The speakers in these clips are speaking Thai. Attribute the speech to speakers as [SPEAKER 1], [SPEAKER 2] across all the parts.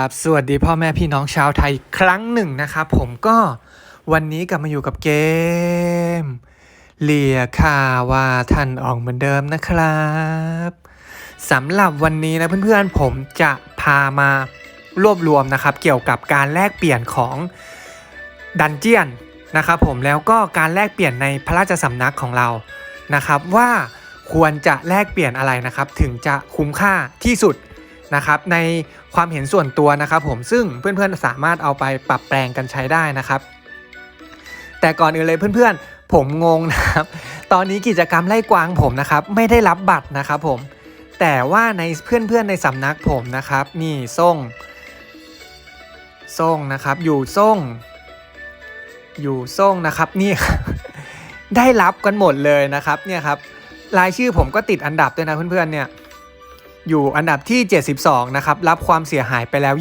[SPEAKER 1] ราบสวัสดีพ่อแม่พี่น้องชาวไทยครั้งหนึ่งนะครับ ผมก็วันนี้กลับมาอยู่กับเกมเลียค่าว่าท่านออกเหมือนเดิมนะครับสำหรับวันนี้นะเพื่อนๆผมจะพามารวบรวมนะครับ เกี่ยวกับการแลกเปลี่ยนของดันเจียนนะครับผมแล้วก็การแลกเปลี่ยนในพระราชสำนักของเรานะครับ ว่าควรจะแลกเปลี่ยนอะไรนะครับ ถึงจะคุ้มค่าที่สุด นะครับในความเห็นส่วนตัวนะครับผมซึ่งเพื่อนๆสามารถเอาไปปรับแปลงกันใช้ได้นะครับ แต่ก่อนอื่นเลยเพื่อนๆ ผมงงนะครับ ตอนนี้กิจกรรมไล่กวางผมนะครับไม่ได้รับบัตรนะครับผมแต่ว่าในเพื่อนๆในสำนักผมนะครับนี่ส่งส่งนะครับอยู่ส่งอยู่ส่งนะครับนี่ได้รับกันหมดเลยนะครับเนี่ยครับรายชื่อผมก็ติดอันดับด้วยนะเพื่อนๆเนี่ย อยู่อันดับที่ 72 นะครับ รับความเสียหายไปแล้ว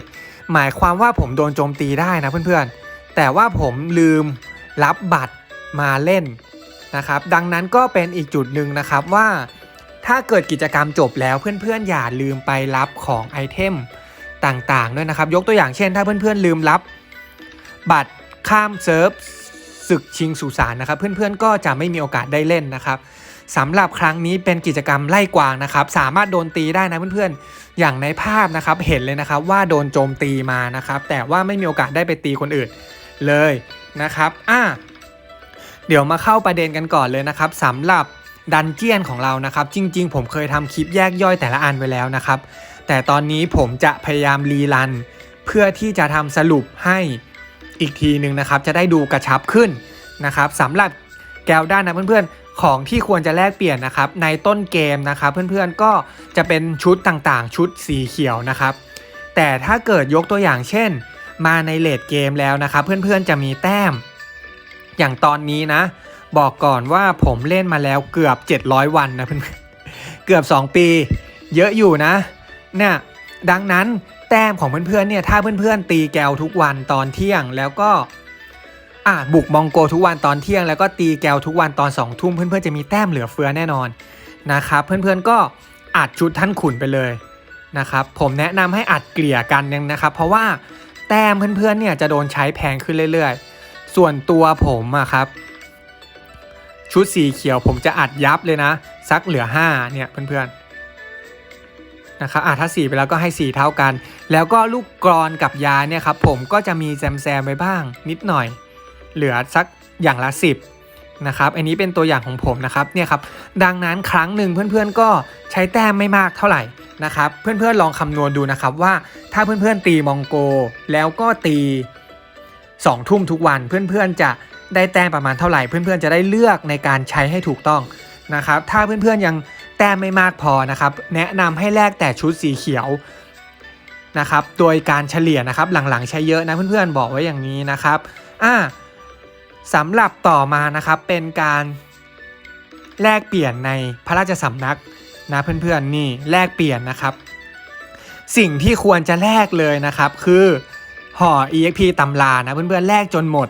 [SPEAKER 1] 27 หมายความว่าผมโดนโจมตีได้นะเพื่อนๆ แต่ว่าผมลืมรับบัตรมาเล่นนะครับ ดังนั้นก็เป็นอีกจุดหนึ่งนะครับว่าถ้าเกิดกิจกรรมจบแล้วเพื่อนๆ อย่าลืมไปรับของไอเทมต่างๆด้วยนะครับ ยกตัวอย่างเช่น ถ้าเพื่อนๆ ลืมรับ บัตรข้ามเซิร์ฟศึกชิงสุสานนะครับ เพื่อนๆ ก็จะไม่มีโอกาสได้เล่นนะครับ สำหรับครั้งนี้เป็นกิจกรรมไล่กวางนะครับ สามารถโดนตีได้นะเพื่อนๆ อย่างในภาพนะครับเห็นเลยนะครับว่าโดนโจมตีมานะครับ แต่ว่าไม่มีโอกาสได้ไปตีคนอื่นเลยนะครับอะเดี๋ยวมาเข้าประเด็นกันก่อนเลยนะครับสำหรับดันเจียนของเรานะครับ จริง ๆ ผมเคยทำคลิปแยกย่อยแต่ละอันไว้แล้วนะครับ แต่ตอนนี้ผมจะพยายามรีรัน เพื่อที่จะทำสรุปให้อีกทีหนึ่งนะครับ จะได้ดูกระชับขึ้นนะครับสำหรับแก้วด้านนะเพื่อนๆ ของที่ควรจะแลกเปลี่ยนนะครับ ในต้นเกมนะครับ เพื่อนๆก็จะเป็นชุดต่างๆ ชุดสีเขียวนะครับ แต่ถ้าเกิดยกตัวอย่างเช่น มาในเลดเกมแล้วนะครับ เพื่อนๆจะมีแต้ม อย่างตอนนี้นะ บอกก่อนว่าผมเล่นมาแล้วเกือบ 700 วันนะเพื่อนๆเกือบ 2 ปี เยอะอยู่นะ เนี่ยดังนั้นแต้มของเพื่อนๆเนี่ยถ้าเพื่อนๆตีแกวทุกวันตอนเที่ยงแล้วก็ อะบุกมองโกทุกวันตอนเที่ยง แล้วก็ตีแกวทุกวันตอน2องทุ่มเพื่อนๆจะมีแต้มเหลือเฟือแน่นอนนะครับเพื่อนๆก็อัดชุดท่านขุนไปเลยนะครับผมแนะนำให้อัดเกลี่ยกันยังนะครับ เพราะว่าแต้มเพื่อนๆเนี่ยจะโดนใช้แพงขึ้นเรื่อยๆ ส่วนตัวผมอะครับ ชุดสีเขียวผมจะอัดยับเลยนะซักเหลือ5เนี่ยเพื่อนๆนะครับอะถ้าสีไปแล้วก็ให้สีเท่ากัน แล้วก็ลูกกรอนกับยาเนี่ยครับผมก็จะมีแซมแซมไปบ้างนิดหน่อย เหลือสักอย่างละ 10นะครับอันนี้เป็นตัวอย่างของผมนะครับเนี่ยครับดังนั้นครั้งหนึ่งเพื่อนๆก็ใช้แต้มไม่มากเท่าไหร่นะครับเพื่อนๆลองคำนวณดูนะครับว่าถ้าเพื่อนๆตีมองโก แล้วก็ตี2ทุ่มทุกวันเพื่อนๆจะได้แต้มประมาณเท่าไหร่ เพื่อนๆจะได้เลือกในการใช้ให้ถูกต้องนะครับถ้าเพื่อนๆยังแต้มไม่มากพอนะครับแนะนำให้แลกแต่ชุดสีเขียวนะครับโดยการเฉลี่ยนะครับหลังๆใช้เยอะนะเพื่อนๆบอกไว้อย่างนี้นะครับอ่า สำหรับต่อมานะครับเป็นการแลกเปลี่ยนในพระราชสำนักนะเพื่อนๆนี่แลกเปลี่ยนนะครับ สิ่งที่ควรจะแลกเลยนะครับ คือห่อ EXP ตำรานะเพื่อนๆแลกจนหมด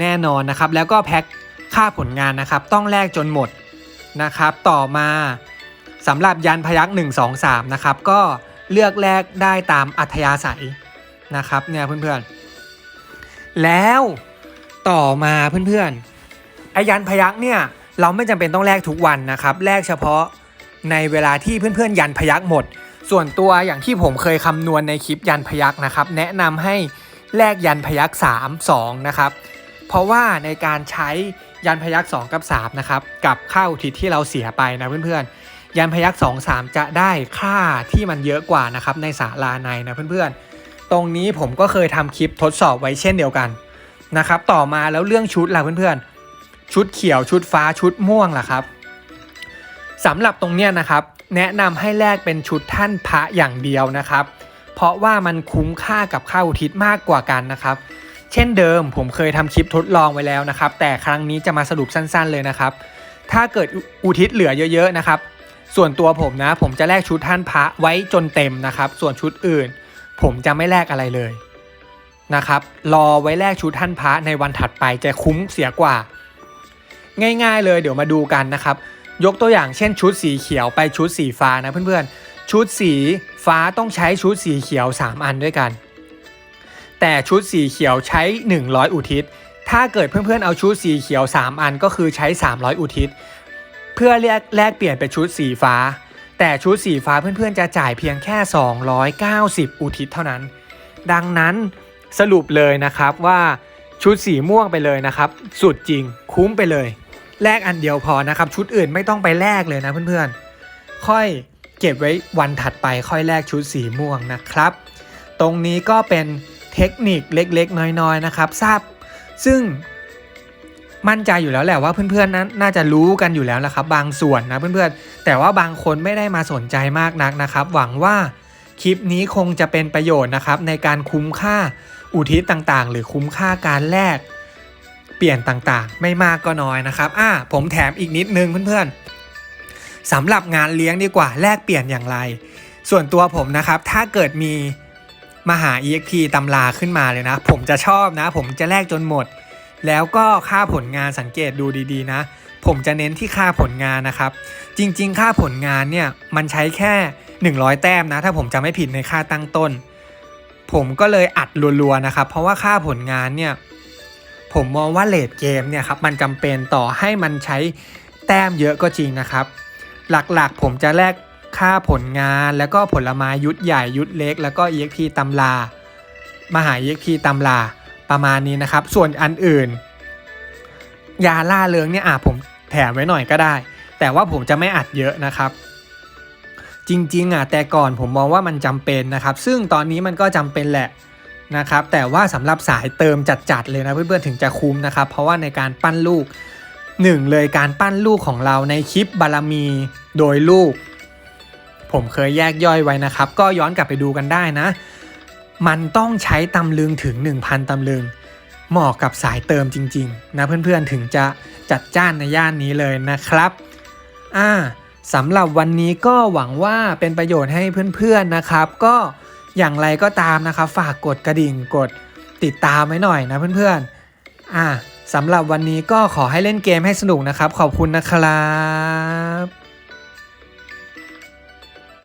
[SPEAKER 1] แน่นอนนะครับ แล้วก็แพ็คค่าผลงานนะครับ ต้องแลกจนหมดนะครับ ต่อมาสำหรับยันพยัก1 2 3นะครับ ก็เลือกแลกได้ตามอัธยาศัยนะครับเนี่ยเพื่อนๆ แล้ว ต่อมาเพื่อนๆไอยันพยักเนี่ยเราไม่จำเป็นต้องแลกทุกวันนะครับแลกเฉพาะในเวลาที่เพื่อนๆยันพยักหมด ส่วนตัวอย่างที่ผมเคยคำนวณในคลิปยันพยักนะครับ แนะนำให้แลกยันพยัก3 2นะครับเพราะว่าในการใช้ยันพยัก2กับ3นะครับกับค่าอุทิศที่เราเสียไปนะเพื่อนๆยันพยัก2 3 จะได้ค่าที่มันเยอะกว่านะครับในศาลาในนะเพื่อนๆ ตรงนี้ผมก็เคยทำคลิปทดสอบไว้เช่นเดียวกัน นะครับ ต่อมาแล้วเรื่องชุดล่ะเพื่อนๆ ชุดเขียวชุดฟ้าชุดม่วงล่ะครับสำหรับตรงเนี้ยนะครับ แนะนำให้แลกเป็นชุดท่านพระอย่างเดียวนะครับ เพราะว่ามันคุ้มค่ากับค่าอุทิศมากกว่ากันนะครับ เช่นเดิมผมเคยทำคลิปทดลองไว้แล้วนะครับ แต่ครั้งนี้จะมาสรุปสั้นๆเลยนะครับ ถ้าเกิดอุทิศเหลือเยอะๆนะครับ ส่วนตัวผมนะ ผมจะแลกชุดท่านพระไว้จนเต็มนะครับ ส่วนชุดอื่น ผมจะไม่แลกอะไรเลย นะครับรอไว้แลกชุดท่านพระในวันถัดไปจะคุ้มเสียกว่า ง่ายๆเลยเดี๋ยวมาดูกันนะครับ ยกตัวอย่างเช่นชุดสีเขียวไปชุดสีฟ้านะเพื่อนๆ ชุดสีฟ้าต้องใช้ชุดสีเขียว 3 อันด้วยกัน แต่ชุดสีเขียวใช้ 100 อุทิศ ถ้าเกิดเพื่อนๆเอาชุดสีเขียว 3 อันก็คือใช้ 300 อุทิศ เพื่อแลกแลกเปลี่ยนเป็นชุดสีฟ้า แต่ชุดสีฟ้าเพื่อนๆจะจ่ายเพียงแค่ 290 อุทิศเท่านั้น ดังนั้น สรุปเลยนะครับว่าชุดสีม่วงไปเลยนะครับ สุดจริงคุ้มไปเลย แลกอันเดียวพอนะครับ ชุดอื่นไม่ต้องไปแลกเลยนะเพื่อนๆ ค่อยเก็บไว้วันถัดไปค่อยแลกชุดสีม่วงนะครับ ตรงนี้ก็เป็นเทคนิคเล็กๆ น้อยๆนะครับ ทราบ ซึ่งมั่นใจอยู่แล้วแหละว่าเพื่อนๆนั้นน่าจะรู้กันอยู่แล้วนะครับ บางส่วนนะเพื่อนๆ แต่ว่าบางคนไม่ได้มาสนใจมากนักนะครับ หวังว่าคลิปนี้คงจะเป็นประโยชน์นะครับในการคุ้มค่า อุทิศต่างๆ หรือคุ้มค่าการแลกเปลี่ยนต่างๆ ไม่มากก็น้อยนะครับอ่าผมแถมอีกนิดนึงเพื่อนๆสำหรับงานเลี้ยงดีกว่าแลกเปลี่ยนอย่างไร ส่วนตัวผมนะครับ ถ้าเกิดมีมหา EXP ตำราขึ้นมาเลยนะ ผมจะชอบนะ ผมจะแลกจนหมด แล้วก็ค่าผลงานสังเกตดูดีๆนะ ผมจะเน้นที่ค่าผลงานนะครับ จริง ๆ ค่าผลงานเนี่ยมันใช้แค่ 100 แต้มนะ ถ้าผมจะไม่ผิดในค่าตั้งต้น ผมก็เลยอัดรัวๆนะครับ เพราะว่าค่าผลงานเนี่ยผมมองว่าเลดเกมเนี่ยครับมันจำเป็นต่อให้มันใช้แต้มเยอะก็จริงนะครับ หลักๆผมจะแลกค่าผลงานแล้วก็ผลไม้ยุทธใหญ่ยุทธเล็ก แล้วก็ EXP ตำรา มหา EXP ตำราประมาณนี้นะครับ ส่วนอันอื่น ยาล่าเริงเนี่ยอะผมแถมไว้หน่อยก็ได้ แต่ว่าผมจะไม่อัดเยอะนะครับ จริงๆอะแต่ก่อนผมมองว่ามันจำเป็นนะครับ ซึ่งตอนนี้มันก็จำเป็นแหละนะครับ แต่ว่าสำหรับสายเติมจัดๆเลยนะเพื่อนๆถึงจะคุ้มนะครับ เพราะว่าในการปั้นลูกหนึ่งเลยการปั้นลูกของเราในคลิปบารมีโดยลูก ผมเคยแยกย่อยไว้นะครับ ก็ย้อนกลับไปดูกันได้นะ มันต้องใช้ตำลึงถึง 1,000ตำลึงเหมาะกับสายเติมจริง ๆ นะเพื่อนๆถึงจะจัดจ้านในย่านนี้เลยนะครับ อ่า สำหรับวันนี้ก็หวังว่าเป็นประโยชน์ให้เพื่อนๆนะครับ ก็อย่างไรก็ตามนะครับ ฝากกดกระดิ่งกดติดตามไว้หน่อยนะเพื่อนๆอะสำหรับวันนี้ก็ขอให้เล่นเกมให้สนุกนะครับ ขอบคุณนะครับ